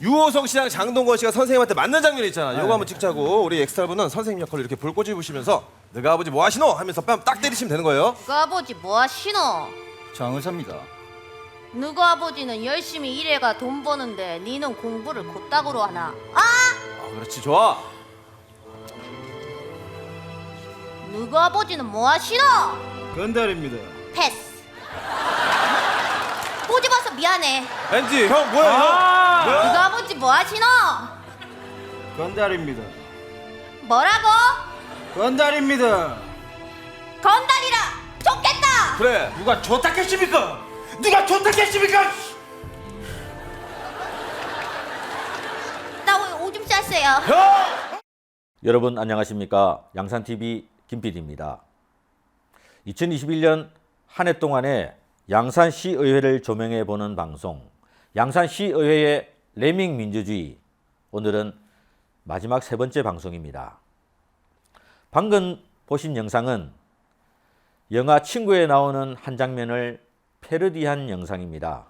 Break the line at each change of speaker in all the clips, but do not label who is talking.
유호성 씨랑 장동건 씨가 선생님한테 맞는 장면 있잖아. 요거 한번 찍자고 우리 엑스트라분은 선생님 역할로 이렇게 볼 꼬집으시면서 너가 아버지 뭐 하시노 하면서 뺨 딱 때리시면 되는 거예요.
그 아버지 뭐 하시노?
장의사입니다.
누구 아버지는 열심히 일해가 돈 버는데 니는 공부를 곧다구로 하나? 아!
아 그렇지 좋아.
누구 아버지는 뭐 하시노?
건달입니다.
패스. 꼬집어서 미안해.
앤디 형 뭐야
아!
형?
누구 아버지 뭐 하시노?
건달입니다.
뭐라고?
건달입니다.
건달이라 좋겠다.
그래.
누가 좋다 했습니까? 누가 좋다 했습니까?
나 오늘 오줌 쌌어요.
여러분 안녕하십니까 양산TV 김PD입니다. 2021년 한 해 동안에 양산시의회를 조명해 보는 방송 양산시의회의 레밍 민주주의 오늘은 마지막 세 번째 방송입니다. 방금 보신 영상은 영화 친구에 나오는 한 장면을 패러디한 영상입니다.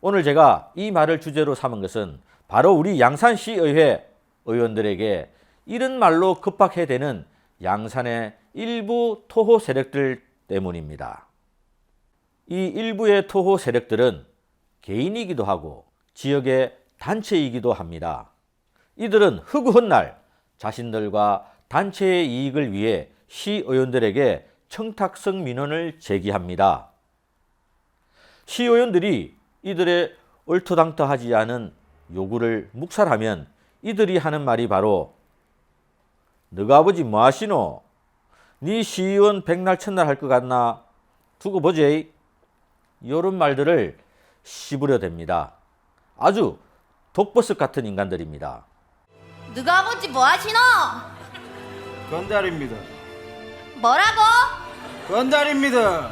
오늘 제가 이 말을 주제로 삼은 것은 바로 우리 양산시의회 의원들에게 이런 말로 급박해대는 양산의 일부 토호 세력들 때문입니다. 이 일부의 토호 세력들은 개인이기도 하고 지역의 단체이기도 합니다. 이들은 허구한 날 자신들과 단체의 이익을 위해 시의원들에게 청탁성 민원을 제기합니다. 시의원들이 이들의 얼토당토하지 않은 요구를 묵살하면 이들이 하는 말이 바로 너가 아버지 뭐 하시노? 네 시의원 백날 첫날 할 것 같나? 두고 보지. 이 런 말들을 씹으려 댑니다. 아주 독버섯 같은 인간들입니다.
누구 아버지 뭐 하시노?
건달입니다.
뭐라고?
건달입니다.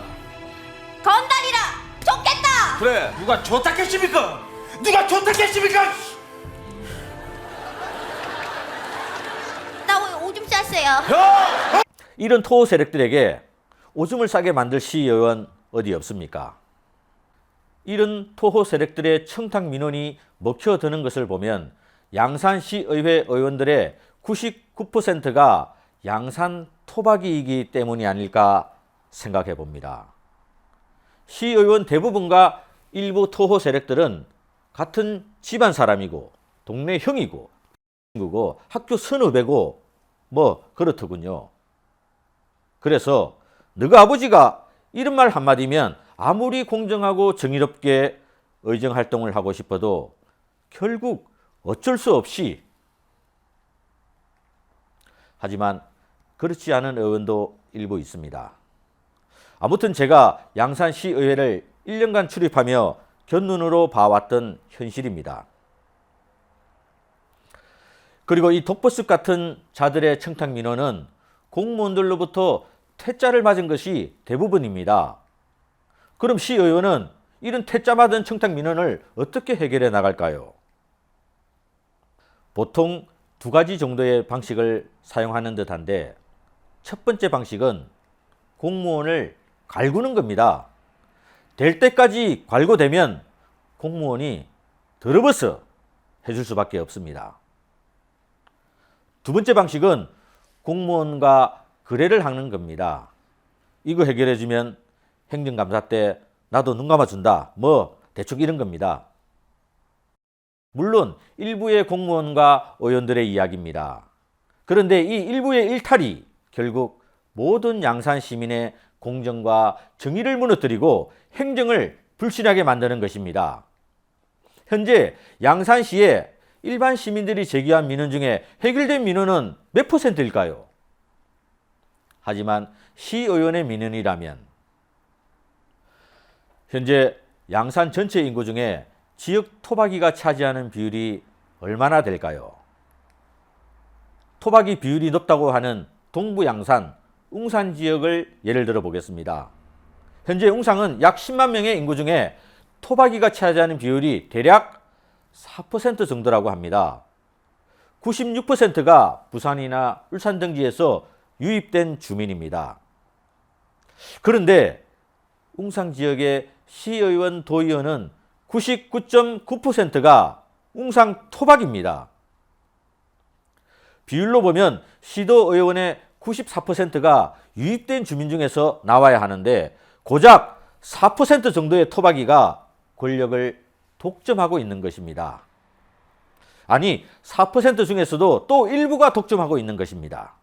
건달이라 좋겠다.
그래.
누가 좋다 했습니까? 누가 좋다 했습니까?
나 오늘 오줌 쌌어요.
이런 토호 세력들에게 오줌을 싸게 만들 시의원 어디 없습니까? 이런 토호 세력들의 청탁 민원이 먹혀드는 것을 보면 양산시의회 의원들의 99%가 양산 토박이이기 때문이 아닐까 생각해 봅니다. 시의원 대부분과 일부 토호 세력들은 같은 집안 사람이고 동네 형이고 친구고 학교 선후배고 뭐 그렇더군요. 그래서 너가 아버지가 이런 말 한마디면 아무리 공정하고 정의롭게 의정 활동을 하고 싶어도 결국 어쩔 수 없이 하지만 그렇지 않은 의원도 일부 있습니다. 아무튼 제가 양산시 의회를 1년간 출입하며 견눈으로 봐왔던 현실입니다. 그리고 이 독버섯 같은 자들의 청탁 민원은 공무원들로부터 퇴짜를 맞은 것이 대부분입니다. 그럼 시 의원은 이런 퇴짜 맞은 청탁 민원을 어떻게 해결해 나갈까요? 보통 두 가지 정도의 방식을 사용하는 듯한데 첫 번째 방식은 공무원을 갈구는 겁니다. 될 때까지 갈고되면 공무원이 더러버서 해줄 수밖에 없습니다. 두 번째 방식은 공무원과 거래를 하는 겁니다. 이거 해결해주면 행정감사 때 나도 눈 감아준다. 뭐 대충 이런 겁니다. 물론 일부의 공무원과 의원들의 이야기입니다. 그런데 이 일부의 일탈이 결국 모든 양산 시민의 공정과 정의를 무너뜨리고 행정을 불신하게 만드는 것입니다. 현재 양산시에 일반 시민들이 제기한 민원 중에 해결된 민원은 몇 퍼센트일까요? 하지만 시의원의 민원이라면 현재 양산 전체 인구 중에 지역 토박이가 차지하는 비율이 얼마나 될까요? 토박이 비율이 높다고 하는 동부 양산, 웅산 지역을 예를 들어 보겠습니다. 현재 웅산은 약 10만 명의 인구 중에 토박이가 차지하는 비율이 대략 4% 정도라고 합니다. 96%가 부산이나 울산 등지에서 유입된 주민입니다. 그런데 웅산 지역의 시의원, 도의원은 99.9%가 웅상 토박입니다. 비율로 보면 시도 의원의 94%가 유입된 주민 중에서 나와야 하는데 고작 4% 정도의 토박이가 권력을 독점하고 있는 것입니다. 아니, 4% 중에서도 또 일부가 독점하고 있는 것입니다.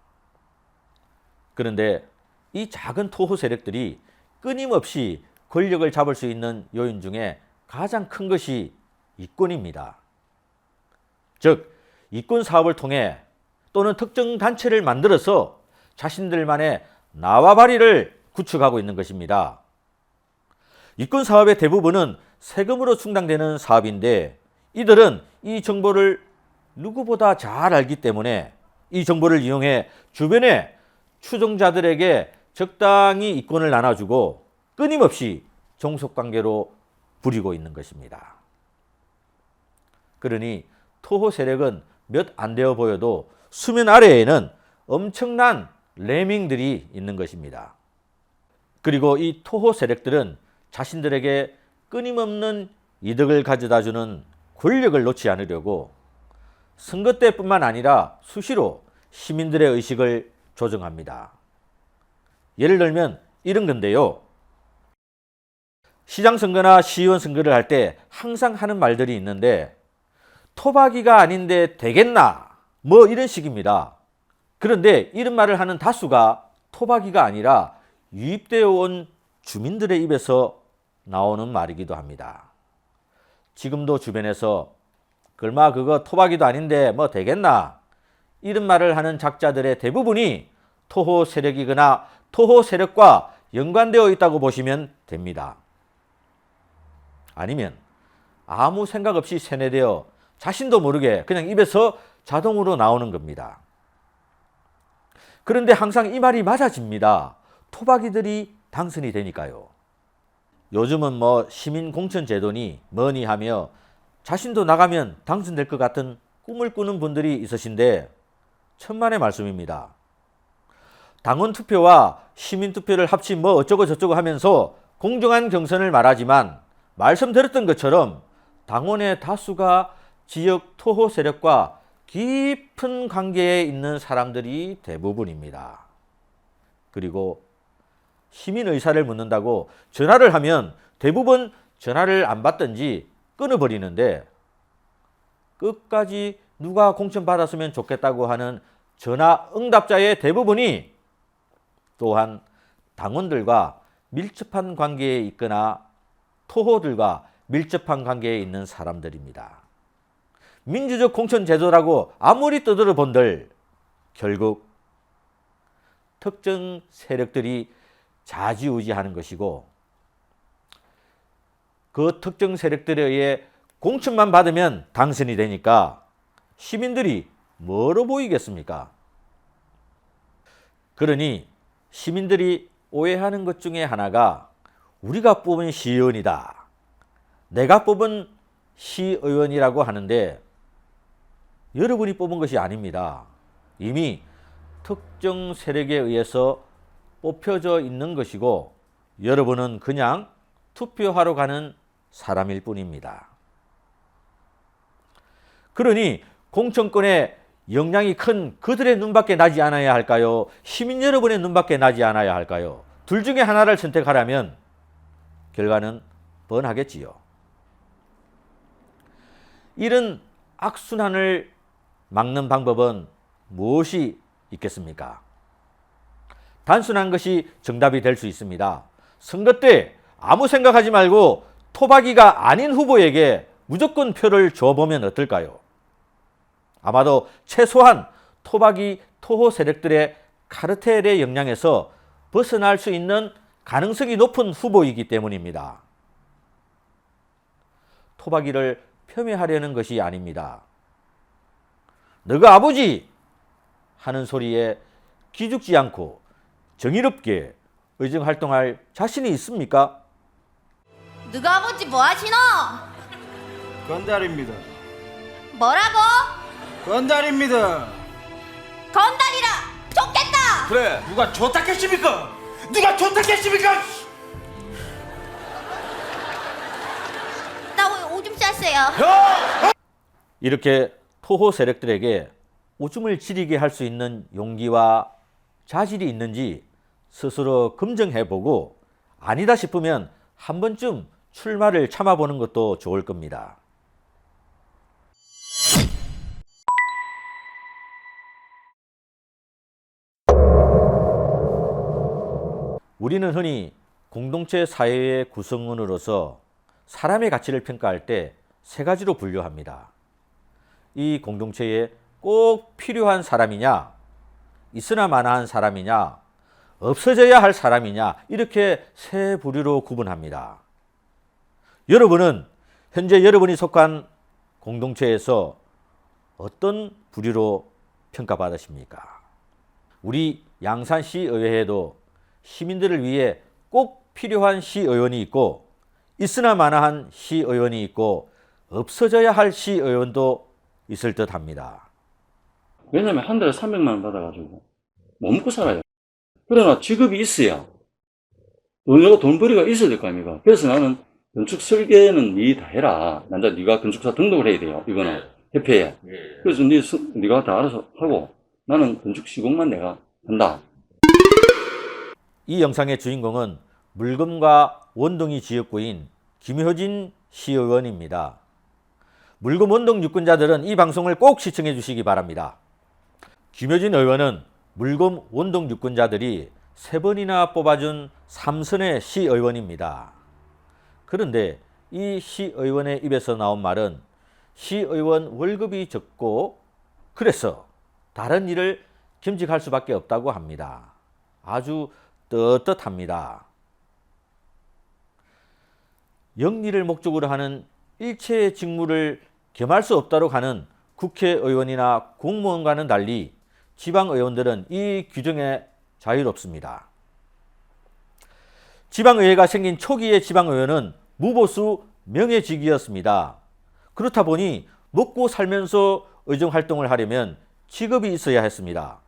그런데 이 작은 토호 세력들이 끊임없이 권력을 잡을 수 있는 요인 중에 가장 큰 것이 이권입니다. 즉, 이권 사업을 통해 또는 특정 단체를 만들어서 자신들만의 나와 바리를 구축하고 있는 것입니다. 이권 사업의 대부분은 세금으로 충당되는 사업인데 이들은 이 정보를 누구보다 잘 알기 때문에 이 정보를 이용해 주변의 추종자들에게 적당히 이권을 나눠주고 끊임없이 종속관계로 부리고 있는 것입니다. 그러니 토호 세력은 몇 안 되어 보여도 수면 아래에는 엄청난 레밍들이 있는 것입니다. 그리고 이 토호 세력들은 자신들에게 끊임없는 이득을 가져다 주는 권력을 놓지 않으려고 선거 때뿐만 아니라 수시로 시민들의 의식을 조정합니다. 예를 들면 이런 건데요. 시장 선거나 시의원 선거를 할 때 항상 하는 말들이 있는데 토박이가 아닌데 되겠나? 뭐 이런 식입니다. 그런데 이런 말을 하는 다수가 토박이가 아니라 유입되어 온 주민들의 입에서 나오는 말이기도 합니다. 지금도 주변에서 글마 그거 토박이도 아닌데 뭐 되겠나? 이런 말을 하는 작자들의 대부분이 토호 세력이거나 토호 세력과 연관되어 있다고 보시면 됩니다. 아니면 아무 생각 없이 세뇌되어 자신도 모르게 그냥 입에서 자동으로 나오는 겁니다. 그런데 항상 이 말이 맞아집니다. 토박이들이 당선이 되니까요. 요즘은 뭐 시민 공천 제도니 뭐니 하며 자신도 나가면 당선될 것 같은 꿈을 꾸는 분들이 있으신데 천만의 말씀입니다. 당원 투표와 시민 투표를 합친 뭐 어쩌고 저쩌고 하면서 공정한 경선을 말하지만 말씀드렸던 것처럼 당원의 다수가 지역 토호 세력과 깊은 관계에 있는 사람들이 대부분입니다. 그리고 시민 의사를 묻는다고 전화를 하면 대부분 전화를 안 받든지 끊어버리는데 끝까지 누가 공천 받았으면 좋겠다고 하는 전화 응답자의 대부분이 또한 당원들과 밀접한 관계에 있거나 토호들과 밀접한 관계에 있는 사람들입니다. 민주적 공천 제도라고 아무리 떠들어 본들 결국 특정 세력들이 좌지우지하는 것이고 그 특정 세력들에 의해 공천만 받으면 당선이 되니까 시민들이 뭐로 보이겠습니까? 그러니 시민들이 오해하는 것 중에 하나가 우리가 뽑은 시의원이다. 내가 뽑은 시의원이라고 하는데 여러분이 뽑은 것이 아닙니다. 이미 특정 세력에 의해서 뽑혀져 있는 것이고 여러분은 그냥 투표하러 가는 사람일 뿐입니다. 그러니 공천권에 영향이 큰 그들의 눈밖에 나지 않아야 할까요? 시민 여러분의 눈밖에 나지 않아야 할까요? 둘 중에 하나를 선택하라면 결과는 뻔하겠지요. 이런 악순환을 막는 방법은 무엇이 있겠습니까? 단순한 것이 정답이 될 수 있습니다. 선거 때 아무 생각하지 말고 토박이가 아닌 후보에게 무조건 표를 줘보면 어떨까요? 아마도 최소한 토박이 토호 세력들의 카르텔의 영향에서 벗어날 수 있는 가능성이 높은 후보이기 때문입니다. 토박이를 폄훼하려는 것이 아닙니다. 너가 아버지 하는 소리에 기죽지 않고 정의롭게 의정 활동할 자신이 있습니까?
누가 아버지 뭐 하시노?
건달입니다.
뭐라고?
건달입니다.
건달이라 좋겠다.
그래.
누가 좋다 했습니까? 누가 좋다 했습니까?
나왜 오줌 쌌어요?
이렇게 토호 세력들에게 오줌을 지리게 할 수 있는 용기와 자질이 있는지 스스로 검증해 보고 아니다 싶으면 한 번쯤 출마를 참아보는 것도 좋을 겁니다. 우리는 흔히 공동체 사회의 구성원으로서 사람의 가치를 평가할 때 세 가지로 분류합니다. 이 공동체에 꼭 필요한 사람이냐, 있으나 마나한 사람이냐, 없어져야 할 사람이냐, 이렇게 세 부류로 구분합니다. 여러분은 현재 여러분이 속한 공동체에서 어떤 부류로 평가받으십니까? 우리 양산시 의회에도 시민들을 위해 꼭 필요한 시의원이 있고 있으나 마나한 시의원이 있고 없어져야 할 시의원도 있을 듯 합니다.
왜냐면 한 달에 300만 원 받아가지고 못 먹고 살아요. 그러나 직업이 있어야 너가 돈벌이가 있어야 될 거 아닙니까? 그래서 나는 건축 설계는 니 다 해라. 난자 네가 건축사 등록을 해야 돼요. 이거는 협회에. 그래서 니, 스- 네가 다 알아서 하고 나는 건축 시공만 내가 한다.
이 영상의 주인공은 물금과 원동이 지역구인 김효진 시의원입니다. 물금 원동 유권자들은 이 방송을 꼭 시청해 주시기 바랍니다. 김효진 의원은 물금 원동 유권자들이 세 번이나 뽑아준 삼선의 시의원입니다. 그런데 이 시의원의 입에서 나온 말은 시의원 월급이 적고 그래서 다른 일을 겸직할 수밖에 없다고 합니다. 아주 떳떳합니다. 영리를 목적으로 하는 일체의 직무를 겸할 수 없다고 하는 국회의원이나 공무원과는 달리 지방의원들은 이 규정에 자유롭습니다. 지방의회가 생긴 초기의 지방의원은 무보수 명예직이었습니다. 그렇다 보니 먹고 살면서 의정활동을 하려면 직업이 있어야 했습니다.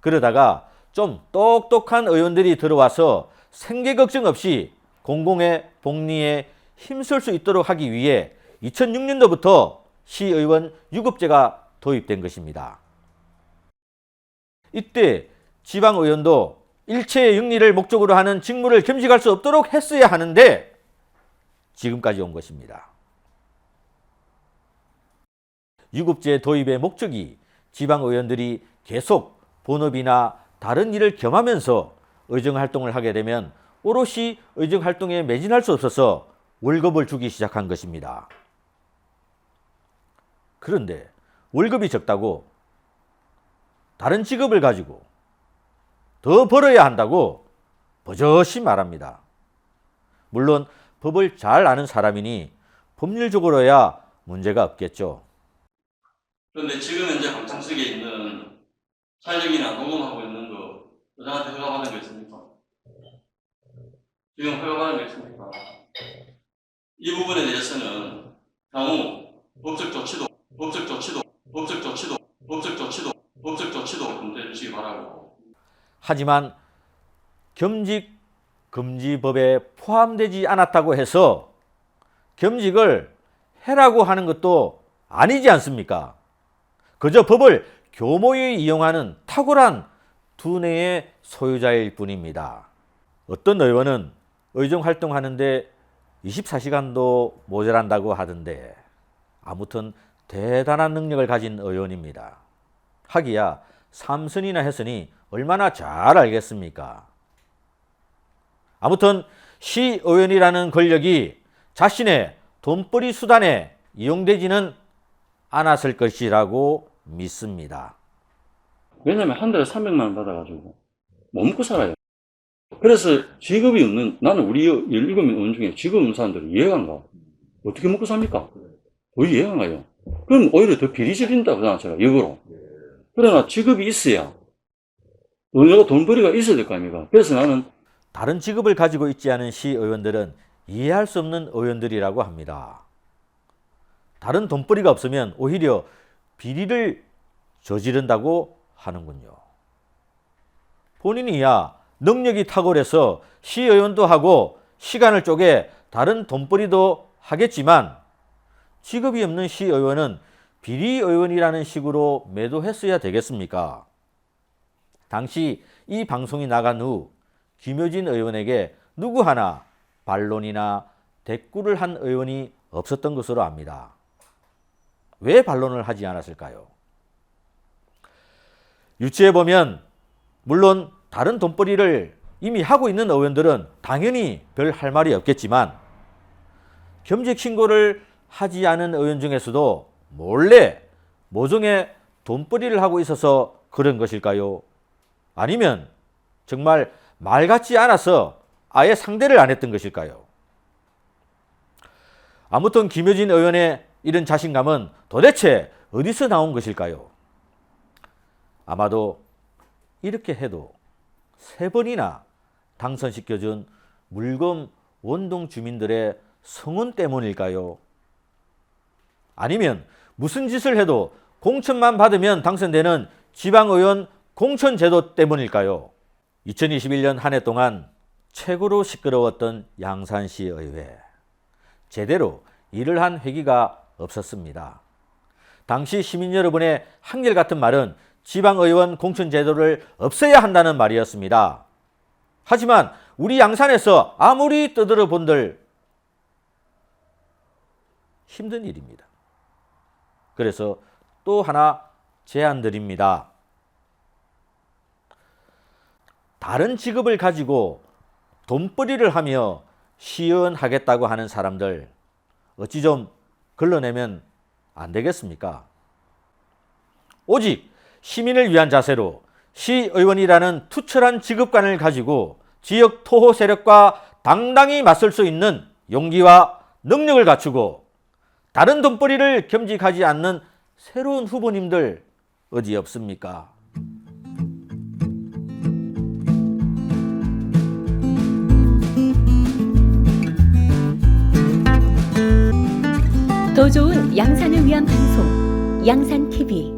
그러다가 좀 똑똑한 의원들이 들어와서 생계 걱정 없이 공공의 복리에 힘쓸 수 있도록 하기 위해 2006년도부터 시의원 유급제가 도입된 것입니다. 이때 지방의원도 일체의 영리를 목적으로 하는 직무를 겸직할 수 없도록 했어야 하는데 지금까지 온 것입니다. 유급제 도입의 목적이 지방의원들이 계속 본업이나 다른 일을 겸하면서 의정 활동을 하게 되면 오롯이 의정 활동에 매진할 수 없어서 월급을 주기 시작한 것입니다. 그런데 월급이 적다고 다른 직업을 가지고 더 벌어야 한다고 버젓이 말합니다. 물론 법을 잘 아는 사람이니 법률적으로야 문제가 없겠죠.
그런데 지금 현재 방청석에 있는 촬영이나 녹음하고 있는 거 여자한테 허가받은 거 있습니까? 지금 허가받은 거 있습니까? 이 부분에 대해서는 향후 법적 조치도 법적 조치도 법적 조치도 법적 조치도 법적 조치도 검토해 주시기 바라고
하지만 겸직 금지법에 포함되지 않았다고 해서 겸직을 해라고 하는 것도 아니지 않습니까? 그저 법을 교모에 이용하는 탁월한 두뇌의 소유자일 뿐입니다. 어떤 의원은 의정 활동하는데 24시간도 모자란다고 하던데 아무튼 대단한 능력을 가진 의원입니다. 하기야 삼선이나 했으니 얼마나 잘 알겠습니까? 아무튼 시의원이라는 권력이 자신의 돈벌이 수단에 이용되지는 않았을 것이라고 믿습니다.
왜냐면 한 달에 300만 원 받아가지고 못 먹고 살아요. 그래서 직업이 없는 나는 우리 17명 의원 중에 직업 없는 사람들이 이해가 안 가. 어떻게 먹고 삽니까? 왜 이해가 안 가요? 그럼 오히려 더 비리 지린다고 생각 제가 역으로. 그러나 직업이 있어야 너가 돈벌이가 있어야 될 거 아닙니까? 그래서 나는
다른 직업을 가지고 있지 않은 시의원들은 이해할 수 없는 의원들이라고 합니다. 다른 돈벌이가 없으면 오히려 비리를 저지른다고 하는군요. 본인이야 능력이 탁월해서 시의원도 하고 시간을 쪼개 다른 돈벌이도 하겠지만 직업이 없는 시의원은 비리의원이라는 식으로 매도했어야 되겠습니까? 당시 이 방송이 나간 후 김효진 의원에게 누구 하나 반론이나 대꾸를 한 의원이 없었던 것으로 압니다. 왜 반론을 하지 않았을까요? 유치해 보면 물론 다른 돈벌이를 이미 하고 있는 의원들은 당연히 별 할 말이 없겠지만 겸직 신고를 하지 않은 의원 중에서도 몰래 모종의 돈벌이를 하고 있어서 그런 것일까요? 아니면 정말 말 같지 않아서 아예 상대를 안 했던 것일까요? 아무튼 김효진 의원의 이런 자신감은 도대체 어디서 나온 것일까요? 아마도 이렇게 해도 세 번이나 당선시켜준 물검 원동 주민들의 성원 때문일까요? 아니면 무슨 짓을 해도 공천만 받으면 당선되는 지방의원 공천제도 때문일까요? 2021년 한 해 동안 최고로 시끄러웠던 양산시 의회. 제대로 일을 한 회기가 없었습니다. 당시 시민 여러분의 한결같은 말은 지방의원 공천제도를 없애야 한다는 말이었습니다. 하지만 우리 양산에서 아무리 떠들어 본들 힘든 일입니다. 그래서 또 하나 제안 드립니다. 다른 직업을 가지고 돈벌이를 하며 시연하겠다고 하는 사람들 어찌 좀 걸러내면 안 되겠습니까? 오직 시민을 위한 자세로 시의원이라는 투철한 직업관을 가지고 지역 토호 세력과 당당히 맞설 수 있는 용기와 능력을 갖추고 다른 돈벌이를 겸직하지 않는 새로운 후보님들 어디 없습니까?
더 좋은 양산을 위한 방송 양산 TV